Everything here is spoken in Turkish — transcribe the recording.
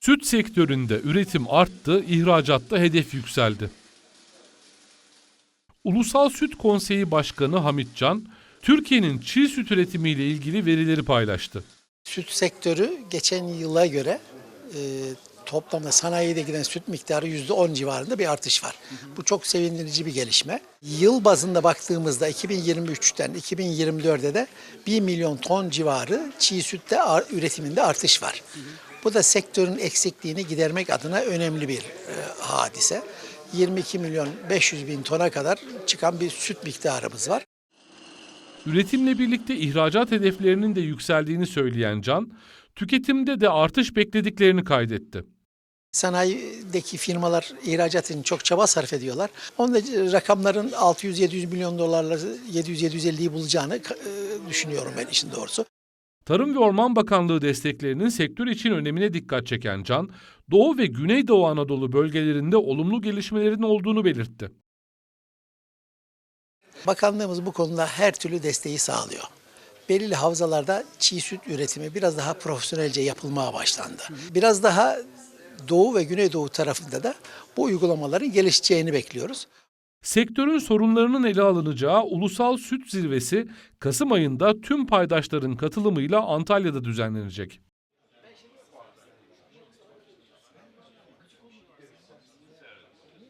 Süt sektöründe üretim arttı, ihracatta hedef yükseldi. Ulusal Süt Konseyi Başkanı Hamit Can, Türkiye'nin çiğ süt üretimiyle ilgili verileri paylaştı. Süt sektörü geçen yıla göre e, toplamda sanayide giden süt miktarı %10 civarında bir artış var. Bu çok sevindirici bir gelişme. Yıl bazında baktığımızda 2023'ten 2024'e de 1 milyon ton civarı çiğ sütte üretiminde artış var. Bu da sektörün eksikliğini gidermek adına önemli bir e, hadise. 22 milyon 500 bin tona kadar çıkan bir süt miktarımız var. Üretimle birlikte ihracat hedeflerinin de yükseldiğini söyleyen Can, tüketimde de artış beklediklerini kaydetti. Sanayideki firmalar ihracat için çok çaba sarf ediyorlar. Onun da rakamların 600-700 milyon dolarları 700-750'yi bulacağını e, düşünüyorum ben işin doğrusu. Tarım ve Orman Bakanlığı desteklerinin sektör için önemine dikkat çeken Can, Doğu ve Güneydoğu Anadolu bölgelerinde olumlu gelişmelerin olduğunu belirtti. Bakanlığımız bu konuda her türlü desteği sağlıyor. Belirli havzalarda çiğ süt üretimi biraz daha profesyonelce yapılmaya başlandı. Biraz daha Doğu ve Güneydoğu tarafında da bu uygulamaların gelişeceğini bekliyoruz. Sektörün sorunlarının ele alınacağı Ulusal Süt Zirvesi Kasım ayında tüm paydaşların katılımıyla Antalya'da düzenlenecek.